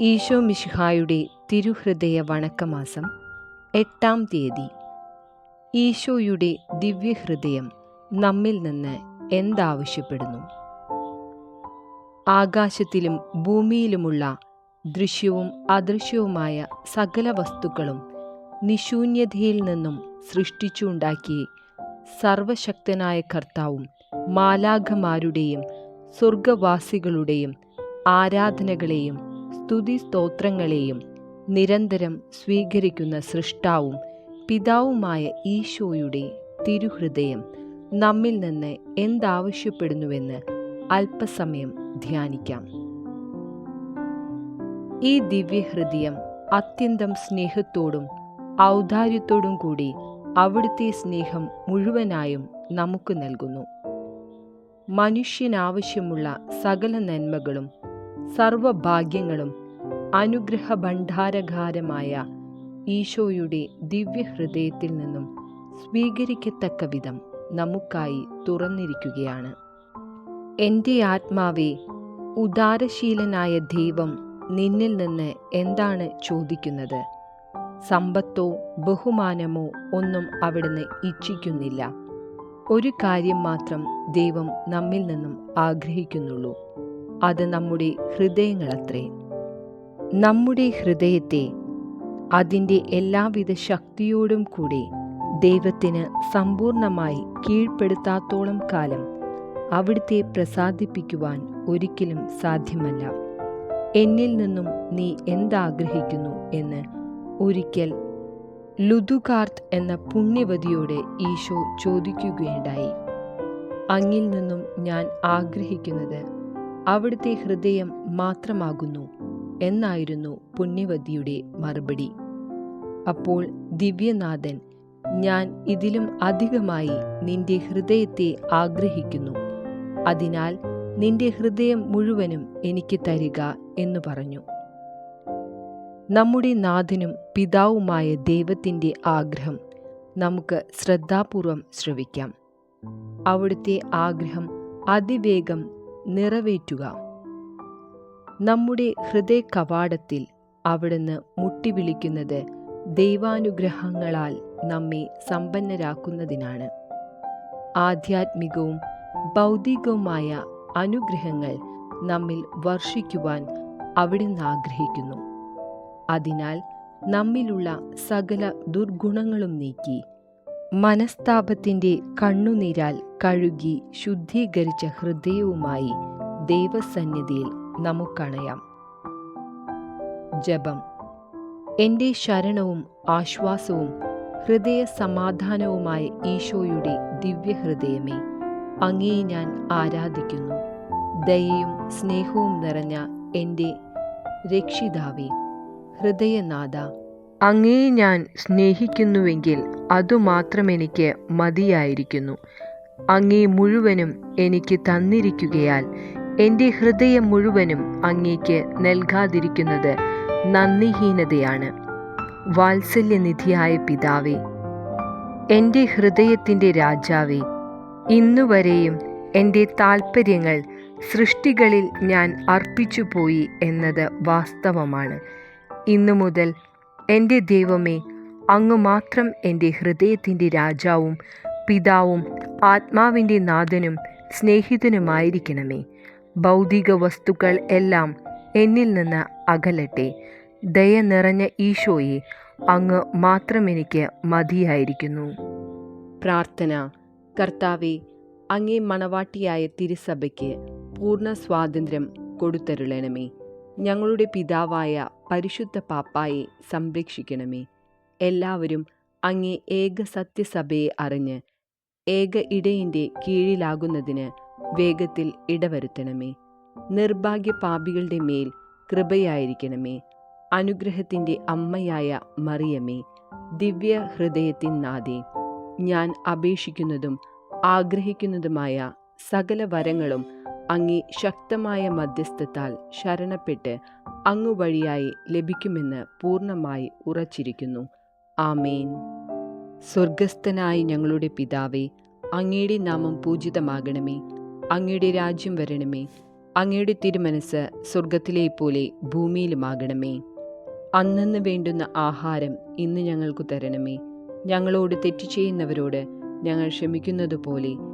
ഈശോ മിശിഹായുടെ തിരുഹൃദയ വണക്കമാസം എട്ടാം തീയതി. ഈശോയുടെ ദിവ്യഹൃദയം നമ്മിൽ നിന്ന് എന്താവശ്യപ്പെടുന്നു? ആകാശത്തിലും ഭൂമിയിലുമുള്ള ദൃശ്യവും അദൃശ്യവുമായ സകല വസ്തുക്കളും നിശൂന്യതയിൽ നിന്നും സൃഷ്ടിച്ചുണ്ടാക്കി സർവശക്തനായ കർത്താവും മാലാഖമാരുടെയും സ്വർഗവാസികളുടെയും ആരാധനകളെയും സ്തുതി സ്തോത്രങ്ങളെയും നിരന്തരം സ്വീകരിക്കുന്ന സൃഷ്ടാവും പിതാവുമായ ഈശോയുടെ തിരുഹൃദയം നമ്മിൽ നിന്ന് എന്താവശ്യപ്പെടുന്നുവെന്ന് അല്പസമയം ധ്യാനിക്കാം. ഈ ദിവ്യഹൃദയം അത്യന്തം സ്നേഹത്തോടും ഔദാര്യത്തോടും കൂടി അവിടുത്തെ സ്നേഹം മുഴുവനായും നമുക്ക് നൽകുന്നു. മനുഷ്യനാവശ്യമുള്ള സകല നന്മകളും സർവഭാഗ്യങ്ങളും അനുഗ്രഹ ഭണ്ഡാരകാരമായ ഈശോയുടെ ദിവ്യഹൃദയത്തിൽ നിന്നും സ്വീകരിക്കത്തക്ക വിധം നമുക്കായി തുറന്നിരിക്കുകയാണ്. എന്റെ ആത്മാവെ ഉദാരശീലനായ ദൈവം നിന്നിൽ നിന്ന് എന്താണ് ചോദിക്കുന്നത്? സമ്പത്തോ ബഹുമാനമോ ഒന്നും അവിടുന്ന് ഇച്ഛിക്കുന്നില്ല. ഒരു കാര്യം മാത്രം ദൈവം നമ്മിൽ നിന്നും ആഗ്രഹിക്കുന്നുള്ളൂ. അത് നമ്മുടെ ഹൃദയങ്ങളത്രേ. നമ്മുടെ ഹൃദയത്തെ അതിന്റെ എല്ലാവിധ ശക്തിയോടും കൂടി ദൈവത്തിന് സമ്പൂർണമായി കീഴ്പ്പെടുത്താത്തോളം കാലം അവിടുത്തെ പ്രസാദിപ്പിക്കുവാൻ ഒരിക്കലും സാധ്യമല്ല. എന്നിൽ നിന്നും നീ എന്താഗ്രഹിക്കുന്നു എന്ന് ഒരിക്കൽ ലുദുകാർത്ത് എന്ന പുണ്യവതിയോട് ഈശോ ചോദിക്കുകയുണ്ടായി. അങ്ങിൽ നിന്നും ഞാൻ ആഗ്രഹിക്കുന്നത് അവിടുത്തെ ഹൃദയം മാത്രമാകുന്നു എന്നായിരുന്നു പുണ്യവതിയുടെ മറുപടി. അപ്പോൾ ദിവ്യനാഥൻ ഞാൻ ഇതിലും അധികമായി നിന്റെ ഹൃദയത്തെ ആഗ്രഹിക്കുന്നു. അതിനാൽ നിന്റെ ഹൃദയം മുഴുവനും എനിക്ക് തരിക എന്നു പറഞ്ഞു. നമ്മുടെ നാഥനും പിതാവുമായ ദൈവത്തിന്റെ ആഗ്രഹം നമുക്ക് ശ്രദ്ധാപൂർവം ശ്രവിക്കാം. അവിടുത്തെ ആഗ്രഹം അതിവേഗം നിറവേറ്റുക. നമ്മുടെ ഹൃദയ കവാടത്തിൽ അവിടുന്ന് മുട്ടിവിളിക്കുന്നത് ദൈവാനുഗ്രഹങ്ങളാൽ നമ്മെ സമ്പന്നരാക്കുന്നതിനാണ്. ആധ്യാത്മികവും ഭൗതികവുമായ അനുഗ്രഹങ്ങൾ നമ്മിൽ വർഷിക്കുവാൻ അവിടുന്ന് ആഗ്രഹിക്കുന്നു. അതിനാൽ നമ്മിലുള്ള സകല ദുർഗുണങ്ങളും നീക്കി മനസ്താപത്തിന്റെ കണ്ണുനീരാൽ കഴുകി ശുദ്ധീകരിച്ച ഹൃദയവുമായി ദൈവസന്നിധിയിൽ നമുക്കണയാം. ജപം. എന്റെ ശരണവും ആശ്വാസവും ഹൃദയ സമാധാനവുമായ ഈശോയുടെ ദിവ്യഹൃദയമേ അങ്ങേ ഞാൻ ആരാധിക്കുന്നു. ദയയും സ്നേഹവും നിറഞ്ഞ എന്റെ രക്ഷിതാവേ ഹൃദയനാഥ അങ്ങേ ഞാൻ സ്നേഹിക്കുന്നുവെങ്കിൽ അതുമാത്രമെനിക്ക് മതിയായിരിക്കുന്നു. അങ്ങേ മുഴുവനും എനിക്ക് തന്നിരിക്കുകയാൽ എന്റെ ഹൃദയം മുഴുവനും അങ്ങേക്ക് നൽകാതിരിക്കുന്നത് നന്ദിഹീനതയാണ്. വാത്സല്യനിധിയായ പിതാവേ എന്റെ ഹൃദയത്തിന്റെ രാജാവേ ഇന്നുവരെയും എന്റെ താൽപ്പര്യങ്ങൾ സൃഷ്ടികളിൽ ഞാൻ അർപ്പിച്ചുപോയി എന്നത് വാസ്തവമാണ്. ഇന്നു മുതൽ എന്റെ ദൈവമേ അങ്ങ് മാത്രം എന്റെ ഹൃദയത്തിന്റെ രാജാവും പിതാവും ആത്മാവിന്റെ നാഥനും സ്നേഹിതനുമായിരിക്കണമേ. ഭൗതിക വസ്തുക്കൾ എല്ലാം എന്നിൽ നിന്ന് അകലട്ടെ. ദയ നിറഞ്ഞ ഈശോയെ അങ്ങ് മാത്രം എനിക്ക് മതിയായിരിക്കുന്നു. പ്രാർത്ഥന. കർത്താവെ അങ്ങേ മണവാട്ടിയായ തിരുസഭയ്ക്ക് പൂർണ സ്വാതന്ത്ര്യം കൊടുത്തരുളണമേ. ഞങ്ങളുടെ പിതാവായ പരിശുദ്ധ പാപ്പായെ സംരക്ഷിക്കണമേ. എല്ലാവരും അങ്ങേ ഏക സത്യസഭയെ അറിഞ്ഞ് ഏക ഇടയിന്റെ കീഴിലാകുന്നതിന് വേഗത്തിൽ ഇടവരുത്തണമേ. നിർഭാഗ്യ പാപികളുടെ മേൽ കൃപയായിരിക്കണമേ. അനുഗ്രഹത്തിന്റെ അമ്മയായ മറിയമേ ദിവ്യ ഹൃദയത്തിൻ നാഥേ ഞാൻ അപേക്ഷിക്കുന്നതും ആഗ്രഹിക്കുന്നതുമായ സകല വരങ്ങളും അങ്ങേ ശക്തമായ മധ്യസ്ഥത്താൽ ശരണപ്പെട്ട് അങ്ങു വഴിയായി ലഭിക്കുമെന്ന് പൂർണമായി ഉറച്ചിരിക്കുന്നു. ആമേൻ. സ്വർഗസ്ഥനായ ഞങ്ങളുടെ പിതാവേ അങ്ങയുടെ നാമം പൂജിതമാകണമേ. അങ്ങയുടെ രാജ്യം വരണമേ. അങ്ങയുടെ തിരുമനസ് സ്വർഗത്തിലെ പോലെ ഭൂമിയിലുമാകണമേ. അന്നന്ന് വേണ്ടുന്ന ആഹാരം ഇന്ന് ഞങ്ങൾക്ക് തരണമേ. ഞങ്ങളോട് തെറ്റ് ചെയ്യുന്നവരോട് ഞങ്ങൾ ക്ഷമിക്കുന്നതുപോലെ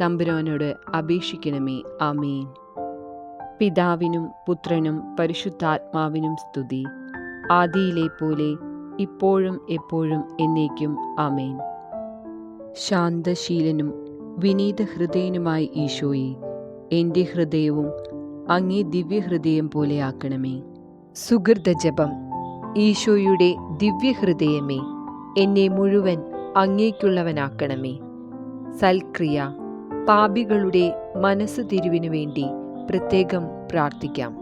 തമ്പുരാനോട് അപേക്ഷിക്കണമേ. ആമേൻ. പിതാവിനും പുത്രനും പരിശുദ്ധാത്മാവിനും സ്തുതി. ആദിയിലെ പോലെ ഇപ്പോഴും എപ്പോഴും എന്നേക്കും ആമേൻ. ശാന്തശീലനും വിനീത ഹൃദയനുമായി ഈശോയെ എന്റെ ഹൃദയവും അങ്ങേ ദിവ്യഹൃദയം പോലെയാക്കണമേ സുഹൃത ജപം ഈശോയുടെ ദിവ്യഹൃദയമേ എന്നെ മുഴുവൻ അങ്ങേക്കുള്ളവനാക്കണമേ. സൽക്രിയ പാപികളുടെ മനസ്സ് തിരിവിനു വേണ്ടി പ്രത്യേകം പ്രാർത്ഥിക്കാം.